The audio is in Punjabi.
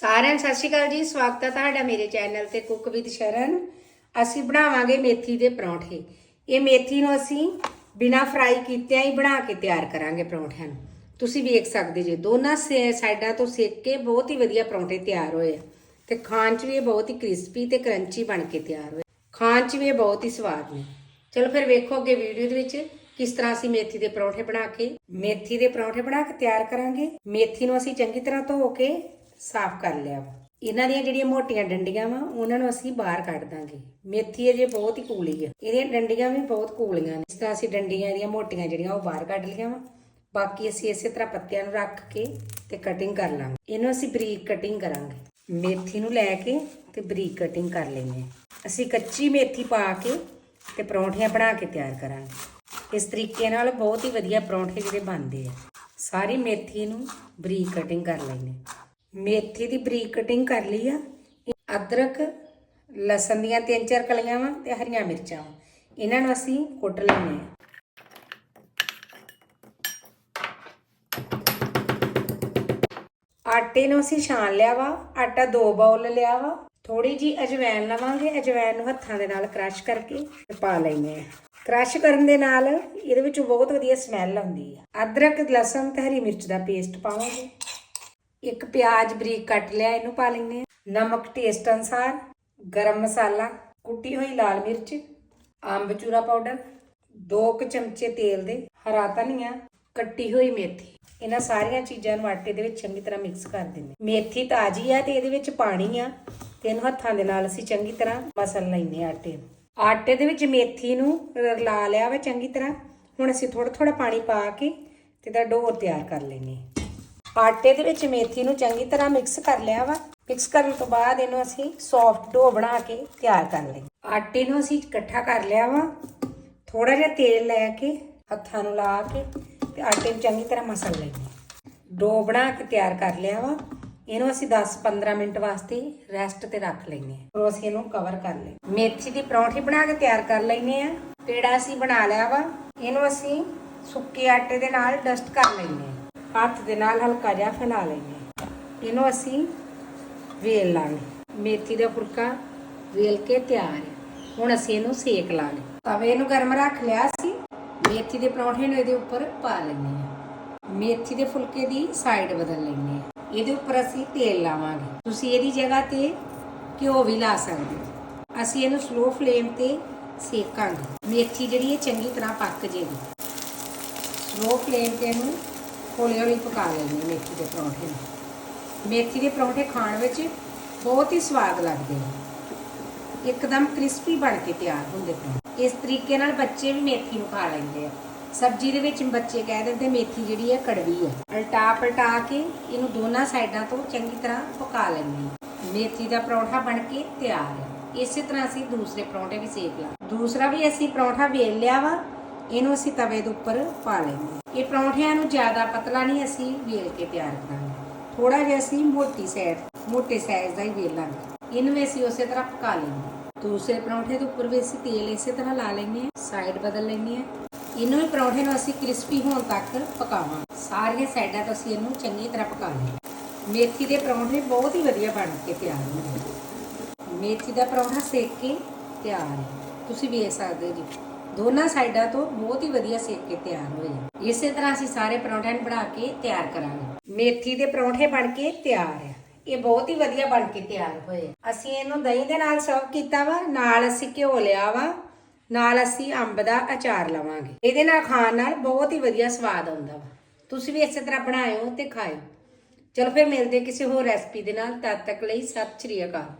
ਸਾਰਿਆਂ ਨੂੰ ਸਤਿ ਸ਼੍ਰੀ ਅਕਾਲ ਜੀ। ਸਵਾਗਤ ਹੈ ਤੁਹਾਡਾ ਮੇਰੇ ਚੈਨਲ ਤੇ ਕੁੱਕ ਵਿਦ ਸ਼ਰਨ। ਅਸੀਂ ਬਣਾਵਾਂਗੇ ਮੇਥੀ ਦੇ ਪਰੌਂਠੇ। ਇਹ ਮੇਥੀ ਨੂੰ ਅਸੀਂ ਬਿਨਾ ਫਰਾਈ ਕੀਤਿਆਂ ਹੀ ਬਣਾ ਕੇ ਤਿਆਰ ਕਰਾਂਗੇ ਪਰੌਂਠਿਆਂ ਨੂੰ। ਤੁਸੀਂ ਵੇਖ ਸਕਦੇ ਜੇ, ਦੋਨਾਂ ਸੇ- ਸਾਈਡਾਂ ਤੋਂ ਸੇਕ ਕੇ ਬਹੁਤ ਹੀ ਵਧੀਆ ਪਰੌਂਠੇ ਤਿਆਰ ਹੋਏ ਆ। ਤੇ ਖਾਣ 'ਚ ਵੀ ਇਹ ਬਹੁਤ ਹੀ ਕ੍ਰਿਸਪੀ ਤੇ ਕਰੰਚੀ ਬਣ ਕੇ ਤਿਆਰ ਹੋਏ। ਖਾਣ 'ਚ ਵੀ ਇਹ ਬਹੁਤ ਹੀ ਸਵਾਦ ਨੇ। ਚਲੋ ਫਿਰ ਵੇਖੋ ਅੱਗੇ ਵੀਡੀਓ ਦੇ ਵਿੱਚ ਕਿਸ ਤਰ੍ਹਾਂ ਅਸੀਂ ਮੇਥੀ ਦੇ ਪਰੌਂਠੇ ਬਣਾ ਕੇ, ਮੇਥੀ ਦੇ ਪਰੌਂਠੇ ਬਣਾ ਕੇ ਤਿਆਰ ਕਰਾਂਗੇ। ਮੇਥੀ ਨੂੰ ਅਸੀਂ ਚੰਗੀ ਤਰ੍ਹਾਂ ਧੋ ਕੇ ਸਾਫ਼ ਕਰ ਲਿਆ ਵਾ। ਇਹਨਾਂ ਦੀਆਂ ਜਿਹੜੀਆਂ ਮੋਟੀਆਂ ਡੰਡੀਆਂ ਵਾ, ਉਹਨਾਂ ਨੂੰ ਅਸੀਂ ਬਾਹਰ ਕੱਢ ਦਾਂਗੇ। ਮੇਥੀ ਅਜੇ ਬਹੁਤ ਹੀ ਕੂਲੀ ਆ। ਇਹਦੀਆਂ ਡੰਡੀਆਂ ਵੀ ਬਹੁਤ ਕੂਲੀਆਂ ਨੇ। ਇਸ ਤਰ੍ਹਾਂ ਅਸੀਂ ਡੰਡੀਆਂ ਇਹਦੀਆਂ ਮੋਟੀਆਂ ਜਿਹੜੀਆਂ ਉਹ ਬਾਹਰ ਕੱਢ ਲਈਆਂ ਵਾ। ਬਾਕੀ ਅਸੀਂ ਇਸੇ ਤਰ੍ਹਾਂ ਪੱਤਿਆਂ ਨੂੰ ਰੱਖ ਕੇ ਤੇ ਕਟਿੰਗ ਕਰ ਲਾਂਗੇ। ਇਹਨੂੰ ਅਸੀਂ ਬਰੀਕ ਕਟਿੰਗ ਕਰਾਂਗੇ। ਮੇਥੀ ਨੂੰ ਲੈ ਕੇ ਤੇ ਬਰੀਕ ਕਟਿੰਗ ਕਰ ਲੈਂਦੇ ਅਸੀਂ ਕੱਚੀ ਮੇਥੀ ਪਾ ਕੇ ਤੇ ਪਰੌਂਠੀਆਂ ਬਣਾ ਕੇ ਤਿਆਰ ਕਰਾਂਗੇ। ਇਸ ਤਰੀਕੇ ਨਾਲ ਬਹੁਤ ਹੀ ਵਧੀਆ ਪਰੌਂਠੇ ਜਿਹੜੇ ਬਣਦੇ ਆ। ਸਾਰੀ ਮੇਥੀ ਨੂੰ ਬਰੀਕ ਕਟਿੰਗ ਕਰ ਲੈਂਦੇ ਮੇਥੀ ਦੀ ਬਰੀਕ ਕਟਿੰਗ ਕਰ ਲਈ ਆ। ਅਦਰਕ, ਲਸਣ ਦੀਆਂ ਤਿੰਨ ਚਾਰ ਕਲੀਆਂ ਵਾ ਤੇ ਹਰੀਆਂ ਮਿਰਚਾਂ ਵਾ। ਇਹਨਾਂ ਨੂੰ ਅਸੀਂ ਕੁੱਟ ਲੈਂਦੇ ਆ ਆਟੇ ਨੂੰ ਅਸੀਂ ਛਾਣ ਲਿਆ ਵਾ, ਆਟਾ ਦੋ ਬਾਉਲ ਲਿਆ ਵਾ। ਥੋੜੀ ਜੀ ਅਜਵਾਇਣ ਲਵਾਂਗੇ ਅਜਵਾਇਣ ਨੂੰ ਹੱਥਾਂ ਦੇ ਨਾਲ ਕ੍ਰਸ਼ ਕਰਕੇ ਪਾ ਲੈਂਦੇ ਆ ਕ੍ਰਸ਼ ਕਰਨ ਦੇ ਨਾਲ ਇਹਦੇ ਵਿੱਚ ਬਹੁਤ ਵਧੀਆ ਸਮੈਲ ਆਉਂਦੀ ਆ। ਅਦਰਕ, ਲਸਣ ਤੇ ਹਰੀ ਮਿਰਚ ਦਾ ਪੇਸਟ ਪਾਵਾਂਗੇ। ਇੱਕ ਪਿਆਜ਼ ਬਰੀਕ ਕੱਟ ਲਿਆ, ਇਹਨੂੰ ਪਾ ਲੈਂਦੇ ਹਾਂ। ਨਮਕ ਟੇਸਟ ਅਨਸਾਰ ਗਰਮ ਮਸਾਲਾ, ਕੁੱਟੀ ਹੋਈ ਲਾਲ ਮਿਰਚ ਅੰਬਚੂਰਾ ਪਾਊਡਰ ਦੋ ਕੁ ਚਮਚੇ ਤੇਲ ਦੇ ਹਰਾ ਧਨੀਆ, ਕੱਟੀ ਹੋਈ ਮੇਥੀ। ਇਹਨਾਂ ਸਾਰੀਆਂ ਚੀਜ਼ਾਂ ਨੂੰ ਆਟੇ ਦੇ ਵਿੱਚ ਚੰਗੀ ਤਰ੍ਹਾਂ ਮਿਕਸ ਕਰ ਦਿੰਦੇ ਮੇਥੀ ਤਾਜ਼ੀ ਆ ਤੇ ਇਹਦੇ ਵਿੱਚ ਪਾਣੀ ਆ। ਤੇ ਇਹਨੂੰ ਹੱਥਾਂ ਦੇ ਨਾਲ ਅਸੀਂ ਚੰਗੀ ਤਰ੍ਹਾਂ ਮਸਲ ਲੈਂਦੇ ਆ ਆਟੇ ਨੂੰ। ਆਟੇ ਦੇ ਵਿੱਚ ਮੇਥੀ ਨੂੰ ਰਲਾ ਲਿਆ ਵਾ ਚੰਗੀ ਤਰ੍ਹਾਂ। ਹੁਣ ਅਸੀਂ ਥੋੜਾ ਥੋੜਾ ਪਾਣੀ ਪਾ ਕੇ ਤੇ ਦਾ ਡੋਰ ਤਿਆਰ ਕਰ ਲੈਂਦੇ ਆਟੇ ਦੇ ਵਿੱਚ ਮੇਥੀ ਨੂੰ ਚੰਗੀ ਤਰ੍ਹਾਂ ਮਿਕਸ ਕਰ ਲਿਆ ਵਾ। ਮਿਕਸ ਕਰਨ ਤੋਂ ਬਾਅਦ ਇਹਨੂੰ ਅਸੀਂ ਸੌਫਟ ਡੋ ਬਣਾ ਕੇ ਤਿਆਰ ਕਰ ਲਈ। ਆਟੇ ਨੂੰ ਅਸੀਂ ਇਕੱਠਾ ਕਰ ਲਿਆ ਵਾ। ਥੋੜਾ ਜਿਹਾ ਤੇਲ ਲੈ ਕੇ, ਹੱਥਾਂ ਨੂੰ ਲਾ ਕੇ ਤੇ ਆਟੇ ਨੂੰ ਚੰਗੀ ਤਰ੍ਹਾਂ ਮਸਲ ਲੈਂਦੇ ਡੋ ਬਣਾ ਕੇ ਤਿਆਰ ਕਰ ਲਿਆ ਵਾ। ਇਹਨੂੰ ਅਸੀਂ 10-15 ਮਿੰਟ ਵਾਸਤੇ ਰੈਸਟ ਤੇ ਰੱਖ ਲੈਂਦੇ ਹਾਂ। ਫਿਰ ਅਸੀਂ ਇਹਨੂੰ ਕਵਰ ਕਰ ਲਈ ਮੇਥੀ ਦੀ ਪਰੌਂਠੀ ਬਣਾ ਕੇ ਤਿਆਰ ਕਰ ਲੈਂਦੇ ਆ ਪੇੜਾ ਅਸੀਂ ਬਣਾ ਲਿਆ ਵਾ। ਇਹਨੂੰ ਅਸੀਂ ਸੁੱਕੇ ਆਟੇ ਦੇ ਨਾਲ ਡਸਟ ਕਰ ਲੈਂਦੇ ਹਾਂ। ਹੱਥ ਦੇ ਨਾਲ ਹਲਕਾ ਜਿਹਾ ਫੈਲਾ ਲੈਂਦੇ ਇਹਨੂੰ ਅਸੀਂ ਵੇਲ ਲਾਂਗੇ ਮੇਥੀ ਦਾ ਫੁਲਕਾ ਵੇਲ ਕੇ ਤਿਆਰ ਹੈ। ਹੁਣ ਅਸੀਂ ਇਹਨੂੰ ਸੇਕ ਲਾਂਗੇ। ਤਵੇ ਨੂੰ ਗਰਮ ਰੱਖ ਲਿਆ ਸੀ। ਮੇਥੀ ਦੇ ਪਰੌਂਠੇ ਨੂੰ ਇਹਦੇ ਉੱਪਰ ਪਾ ਲੈਂਦੇ ਹਾਂ। ਮੇਥੀ ਦੇ ਫੁਲਕੇ ਦੀ ਸਾਈਡ ਬਦਲ ਲੈਂਦੇ ਹਾਂ। ਇਹਦੇ ਉੱਪਰ ਅਸੀਂ ਤੇਲ ਲਾਵਾਂਗੇ। ਤੁਸੀਂ ਇਹਦੀ ਜਗ੍ਹਾ ਤੇ ਘਿਓ ਵੀ ਲਾ ਸਕਦੇ ਹੋ। ਅਸੀਂ ਇਹਨੂੰ ਸਲੋ ਫਲੇਮ ਤੇ ਸੇਕਾਂਗੇ। ਮੇਥੀ ਜਿਹੜੀ ਹੈ ਚੰਗੀ ਤਰ੍ਹਾਂ ਪੱਕ ਜੇਗੀ ਸਲੋ ਫਲੇਮ ਤੇ ਇਹਨੂੰ ਹੌਲੀ ਹੌਲੀ ਪਕਾ ਲੈਣੀ ਮੇਥੀ ਦੇ ਪਰੌਂਠੇ ਨੂੰ। ਮੇਥੀ ਦੇ ਪਰੌਂਠੇ ਖਾਣ ਵਿੱਚ ਬਹੁਤ ਹੀ ਸਵਾਦ ਲੱਗਦੇ ਨੇ। ਇੱਕਦਮ ਕ੍ਰਿਸਪੀ ਬਣ ਕੇ ਤਿਆਰ ਹੁੰਦੇ ਪਏ ਇਸ ਤਰੀਕੇ ਨਾਲ ਬੱਚੇ ਵੀ ਮੇਥੀ ਨੂੰ ਖਾ ਲੈਂਦੇ ਆ। ਸਬਜ਼ੀ ਦੇ ਵਿੱਚ ਬੱਚੇ ਕਹਿ ਦਿੰਦੇ ਮੇਥੀ ਜਿਹੜੀ ਹੈ ਕੜਵੀ ਹੈ। ਅਲਟਾ ਪਲਟਾ ਕੇ ਇਹਨੂੰ ਦੋਨਾਂ ਸਾਈਡਾਂ ਤੋਂ ਚੰਗੀ ਤਰ੍ਹਾਂ ਪਕਾ ਲੈਂਦੇ ਮੇਥੀ ਦਾ ਪਰੌਂਠਾ ਬਣ ਕੇ ਤਿਆਰ ਹੈ। ਇਸੇ ਤਰ੍ਹਾਂ ਅਸੀਂ ਦੂਸਰੇ ਪਰੌਂਠੇ ਵੀ ਸੇਕ ਲਾ ਦੂਸਰਾ ਵੀ ਅਸੀਂ ਪਰੌਂਠਾ ਵੇਲ ਲਿਆ ਵਾ। ਇਹਨੂੰ ਅਸੀਂ ਤਵੇ ਦੇ ਉੱਪਰ ਪਾ ਲੈਂਦੇ ਹਾਂ। ਇਹ ਪਰੌਂਠਿਆਂ ਨੂੰ ਜ਼ਿਆਦਾ ਪਤਲਾ ਨਹੀਂ ਅਸੀਂ ਵੇਲ ਕੇ ਤਿਆਰ ਕਰਾਂਗੇ। ਥੋੜਾ ਜਿਹਾ ਅਸੀਂ ਮੋਟੀ ਸਾਈਡ ਮੋਟੇ ਸਾਈਜ਼ ਦਾ ਹੀ ਵੇਲਾਂਗੇ ਇਹਨੂੰ ਵੀ ਅਸੀਂ ਉਸੇ ਤਰ੍ਹਾਂ ਪਕਾ ਲੈਂਦੇ ਦੂਸਰੇ ਪਰੌਂਠੇ ਦੇ ਉੱਪਰ ਵੀ ਅਸੀਂ ਤੇਲ ਇਸੇ ਤਰ੍ਹਾਂ ਲਾ ਲੈਂਦੇ ਹਾਂ। ਸਾਈਡ ਬਦਲ ਲੈਂਦੇ ਹਾਂ। ਇਹਨੂੰ ਵੀ ਪਰੌਂਠੇ ਨੂੰ ਅਸੀਂ ਕ੍ਰਿਸਪੀ ਹੋਣ ਤੱਕ ਪਕਾਵਾਂਗੇ। ਸਾਰੀਆਂ ਸਾਈਡਾਂ ਤੋਂ ਅਸੀਂ ਇਹਨੂੰ ਚੰਗੀ ਤਰ੍ਹਾਂ ਪਕਾ ਲਈਏ ਮੇਥੀ ਦੇ ਪਰੌਂਠੇ ਬਹੁਤ ਹੀ ਵਧੀਆ ਬਣ ਕੇ ਤਿਆਰ ਹੁੰਦੇ ਮੇਥੀ ਦਾ ਪਰੌਂਠਾ ਸੇਕ ਕੇ ਤਿਆਰ ਹੈ। ਤੁਸੀਂ ਵੇਖ ਸਕਦੇ ਹੋ ਜੀ। ਦੋਨਾਂ ਸਾਈਡਾਂ ਤੋਂ ਬਹੁਤ ਹੀ ਵਧੀਆ ਸੇਕ ਕੇ ਤਿਆਰ ਹੋਏ ਆ। ਇਸੇ ਤਰ੍ਹਾਂ ਅਸੀਂ ਸਾਰੇ ਪਰੌਂਠਿਆਂ ਨੂੰ ਬਣਾ ਕੇ ਤਿਆਰ ਕਰਾਂਗੇ। ਮੇਥੀ ਦੇ ਪਰੌਂਠੇ ਬਣ ਕੇ ਤਿਆਰ ਆ। ਇਹ ਬਹੁਤ ਹੀ ਵਧੀਆ ਬਣ ਕੇ ਤਿਆਰ ਹੋਏ ਅਸੀਂ ਇਹਨੂੰ ਦਹੀਂ ਦੇ ਨਾਲ ਸਰਵ ਕੀਤਾ ਵਾ, ਨਾਲ ਅਸੀਂ ਘਿਓ ਲਿਆ ਵਾ, ਨਾਲ ਅਸੀਂ ਅੰਬ ਦਾ ਅਚਾਰ ਲਵਾਂਗੇ। ਇਹਦੇ ਨਾਲ ਖਾਣ ਨਾਲ ਬਹੁਤ ਹੀ ਵਧੀਆ ਸਵਾਦ ਆਉਂਦਾ ਵਾ। ਤੁਸੀਂ ਵੀ ਇਸੇ ਤਰ੍ਹਾਂ ਬਣਾਇਓ ਤੇ ਖਾਇਓ। ਚਲੋ ਫਿਰ ਮਿਲਦੇ ਕਿਸੇ ਹੋਰ ਰੈਸਪੀ ਦੇ ਨਾਲ। ਤਦ ਤੱਕ ਲਈ ਸਤਿ ਸ਼੍ਰੀ ਅਕਾਲ।